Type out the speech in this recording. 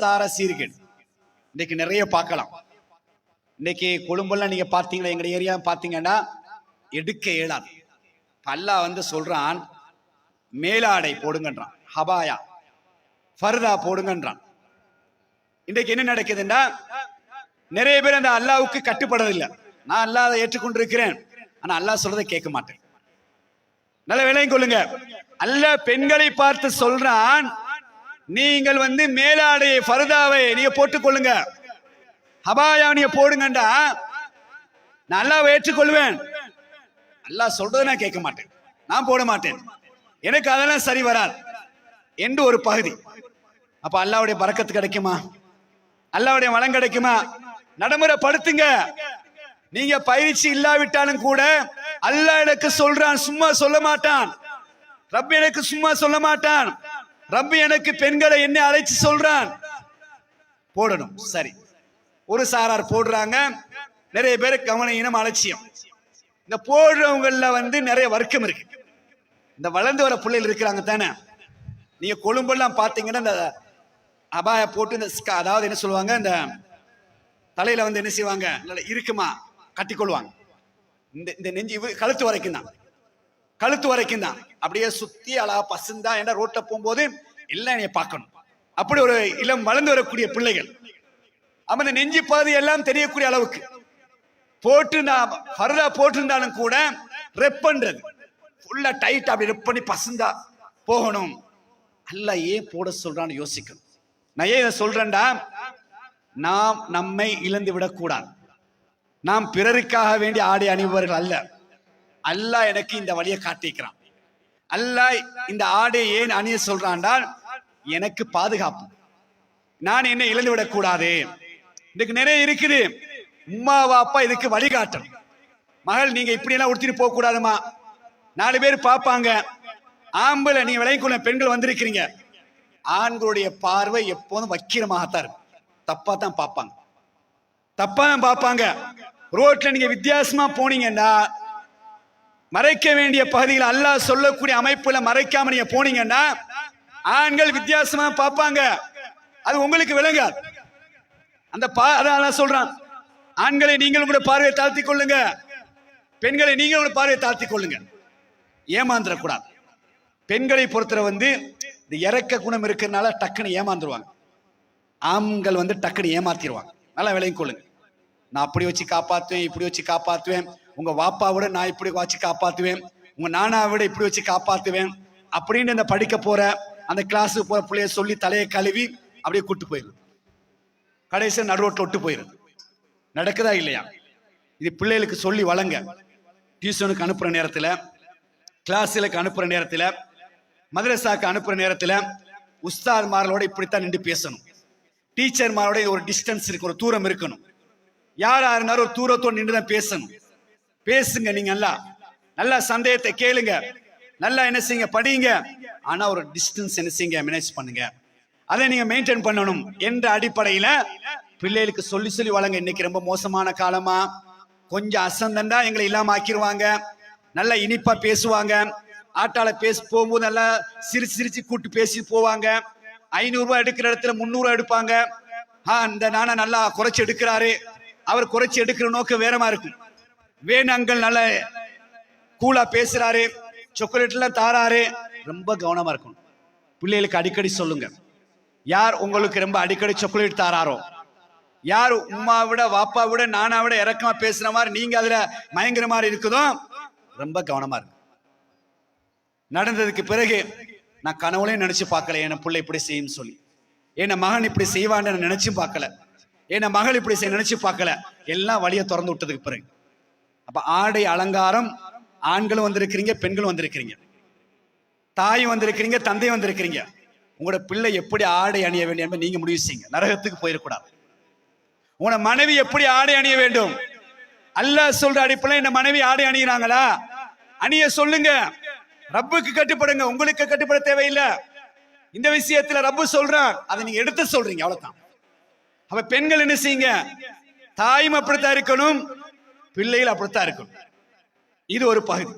பொருளாதார சீர்கேடு. இன்னைக்கு நிறைய பார்க்கலாம். இன்னைக்கு கொழும்பெல்லாம் நீங்க பார்த்தீங்களா எங்க ஏரியா பார்த்தீங்கன்னா எடுக்க இயலாது இப்ப அல்லாஹ் வந்து சொல்றான் மேலாடை போடுங்கன்றான் ஹபாயா ஃபர்தா போடுங்கன்றான். இன்றைக்கு என்ன நடக்குதுன்னா நிறைய பேர் அந்த அல்லாவுக்கு கட்டுப்படவில்லை நான் அல்லாத ஏற்றுக்கொண்டிருக்கிறேன். ஆனா அல்லாஹ் சொல்றதை கேட்க மாட்டேன். நல்ல வேலையும் கொள்ளுங்க. அல்ல பெண்களை பார்த்து சொல்றான் நீங்கள் வந்து மேலாடை ஃபர்தாவை நீங்க போட்டுக்கொள்ளுங்க. ஹபாயா நீங்க போடுங்கண்டா. நல்லா ஏற்றுக்கொள்வேன். நல்லா சொல்றதை நான் கேட்க மாட்டேன். நான் போட மாட்டேன். எனக்கு அதெல்லாம் சரி வராது. என்று ஒரு பகுதி. அப்ப அல்லாவுடைய பறக்கத்து கிடைக்குமா? அல்லாவுடைய வளம் கிடைக்குமா? நடைமுறைப்படுத்துங்க. நீங்க பயிற்சி இல்லாவிட்டாலும் கூட அல்லா எனக்கு சொல்றான் சும்மா சொல்ல மாட்டான். ரப்ப எனக்கு சும்மா சொல்ல மாட்டான். ரப்பு எனக்கு பெண்களை என்ன அழைச்சு சொல்றான். போடணும். சரி. ஒரு சாரார் போடுறாங்க. நிறைய பேர் கவன இனம் அலட்சியம். இந்த போடுறவங்கள வந்து நிறைய வர்க்கம் இருக்கு. இந்த வளர்ந்து வர பிள்ளைகள் இருக்கிறாங்க தானே. நீங்க கொழும்பெல்லாம் பாத்தீங்கன்னா இந்த அபாய போட்டு இந்த அதாவது என்ன சொல்லுவாங்க? இந்த தலையில வந்து என்ன செய்வாங்க? இருக்குமா கட்டிக்கொள்வாங்க. இந்த இந்த நெஞ்சு கழுத்து வரைக்கும் தான். கழுத்து வரைக்கும் தான். அப்படியே சுத்தி அழகா பசுந்தா என்ற ரோட்ல போகும்போது எல்லாம் நீ பார்க்கணும். அப்படி ஒரு இளம் வளர்ந்து வரக்கூடிய பிள்ளைகள். அவன் நெஞ்சு பாதி எல்லாம் தெரியக்கூடிய அளவுக்கு. போட்டு நான் ஃபர்தா போட்டிருந்தாலும் கூட ரெப் பண்றது. ஃபுல்லா டைட் அப்படி ரெப் பண்ணி பசுந்தா போகணும். அல்ல ஏன் போட சொல்றான்னு யோசிக்கணும். நான் ஏன் இதை சொல்றேன்டா? நாம் நம்மை இழந்து விடக்கூடாது. நாம் பிறருக்காக வேண்டி ஆடை அணிபவர்கள் அல்ல. அல்லாஹ் எனக்கு இந்த வழியை காட்டிக்கிறான் அல்லாஹ் இந்த ஆடை ஏன் அணிய சொல்றான்டா? எனக்கு பாதுகாப்பு. நான் என்ன இழந்து விடக்கூடாது. இதுக்கு நிறைய இருக்குது. உம்மா அப்பா இதுக்கு வழிகாட்டணும் மகள் நீங்க இப்படி எல்லாம் உடுத்திட்டு போக கூடாதுமா நாலு பேர் பார்ப்பாங்க. ஆம்பளை நீங்க விளையக்குள்ள பெண்கள் வந்திருக்கிறீங்க. ஆண்களுடைய பார்வை எப்போதும் வக்கீரமாகத்தான் இருக்கும். தப்பா தான் பார்ப்பாங்க. தப்பா தான் பார்ப்பாங்க. ரோட்ல நீங்க வித்தியாசமா போனீங்கன்னா மறைக்க வேண்டிய பகுதியில் அல்லாஹ் சொல்லக்கூடிய அமைப்புல மறைக்காம நீங்க போனீங்கன்னா ஆண்கள் வித்தியாசமா பார்ப்பாங்க. அது உங்களுக்கு விளங்காது அந்த பா அதான் சொல்றான். ஆண்களை நீங்களும் கூட பார்வையை தாழ்த்தி கொள்ளுங்க. பெண்களை நீங்களும் கூட பார்வையை தாழ்த்தி கொள்ளுங்க. ஏமாந்துடக்கூடாது பெண்களை பொறுத்தவரை வந்து இந்த இறக்க குணம் இருக்கிறதுனால டக்குன்னு ஏமாந்துருவாங்க. ஆண்கள் வந்து டக்குன்னு ஏமாத்திடுவாங்க நல்லா விளையும் கொள்ளுங்க. நான் அப்படி வச்சு காப்பாற்றுவேன் இப்படி வச்சு காப்பாற்றுவேன் உங்க வாப்பாவோட நான் இப்படி வச்சு காப்பாத்துவேன். உங்க நானாவோட இப்படி வச்சு காப்பாத்துவேன். அப்படின்னு இந்த படிக்க போற அந்த கிளாஸுக்கு போற பிள்ளைய சொல்லி தலையை கழுவி அப்படியே கூட்டு போயிடுது கடைசியில் நடுரோட்டில் விட்டு போயிடுது நடக்குதா இல்லையா? இது பிள்ளைகளுக்கு சொல்லி வழங்க. டியூஷனுக்கு அனுப்புற நேரத்தில் கிளாஸுகளுக்கு அனுப்புற நேரத்தில் மதரசாக்கு அனுப்புற நேரத்தில் உஸ்தாத்மார்களோட இப்படித்தான் நின்று பேசணும். டீச்சர்மாரோட ஒரு டிஸ்டன்ஸ் இருக்கு ஒரு தூரம் இருக்கணும். யாரா இருந்தாலும் ஒரு தூரத்தோடு நின்று தான் பேசணும். பேசுங்க நீங்க நல்லா. நல்லா சந்தேகத்தை கேளுங்க. நல்லா என்ன செய்யுங்க? படிங்க. ஆனா ஒரு டிஸ்டன்ஸ் என்ன செய்யுங்க? மேனேஜ் பண்ணுங்க. அதை நீங்க மெயின்டைன் பண்ணணும் என்ற அடிப்படையில பிள்ளைகளுக்கு சொல்லி சொல்லி வழங்க. இன்னைக்கு ரொம்ப மோசமான காலமா. கொஞ்சம் அசந்தண்டா எங்களை இல்லாம ஆக்கிடுவாங்க நல்லா இனிப்பா பேசுவாங்க. ஆட்டால பேசி போகும்போது நல்லா சிரிச்சு சிரிச்சு கூட்டு பேசி போவாங்க. ஐநூறு ரூபாய் எடுக்கிற இடத்துல முந்நூறு எடுப்பாங்க. ஆ இந்த நானா நல்லா குறைச்சு எடுக்கிறாரு. அவர் குறைச்சு எடுக்கிற நோக்கம் வேறமா இருக்கும். வேணு அங்கிள் நல்ல கூலா பேசுறாரு. சாக்லேட்லாம் தாராரு. ரொம்ப கவனமா இருக்கணும். பிள்ளைகளுக்கு அடிக்கடி சொல்லுங்க. யார் உங்களுக்கு ரொம்ப அடிக்கடி சாக்லேட் தாராரோ? யார் உம்மா விட வாப்பா விட நானா விட இறக்கமா பேசுற மாதிரி நீங்க அதுல மயங்குற மாதிரி இருக்குதோ? ரொம்ப கவனமா இருக்கு நடந்ததுக்கு பிறகு நான் கனவுலையும் நினைச்சு பார்க்கல. என் பிள்ளை இப்படி செய்யும் சொல்லி. என் மகன் இப்படி செய்வான்னு நான் நினைச்சும் பார்க்கல. என் மகள் இப்படி செய்ய நினைச்சு பார்க்கல. எல்லாம் வழியை திறந்து விட்டதுக்கு பிறகு. அப்ப ஆடை அலங்காரம் ஆண்களும் வந்திருக்கிறீங்க பெண்களும் வந்திருக்கிறீங்க. தாயும் வந்திருக்கிறீங்க தந்தையும் வந்திருக்கிறீங்க. உங்களோட பிள்ளை எப்படி ஆடை அணிய வேண்டும் என்பதை நீங்க முடிவு செய்யுங்க. நரகத்துக்கு போயிடக்கூடாது. உங்களோட மனைவி எப்படி ஆடை அணிய வேண்டும்? அல்லாஹ் சொல்ற அடிப்படையில் இந்த மனைவி ஆடை அணியிறாங்களா? அணிய சொல்லுங்க. ரப்புக்கு கட்டுப்படுங்க. உங்களுக்கு கட்டுப்பட தேவையில்லை. இந்த விஷயத்துல ரப்பு சொல்றான். அதை நீங்க எடுத்து சொல்றீங்க அவ்வளவுதான். அப்ப பெண்கள் என்ன செய்யுங்க? தாயும் அப்படித்தான் இருக்கணும். பிள்ளைகள் அப்படித்தான் இருக்கணும். இது ஒரு பகுதி.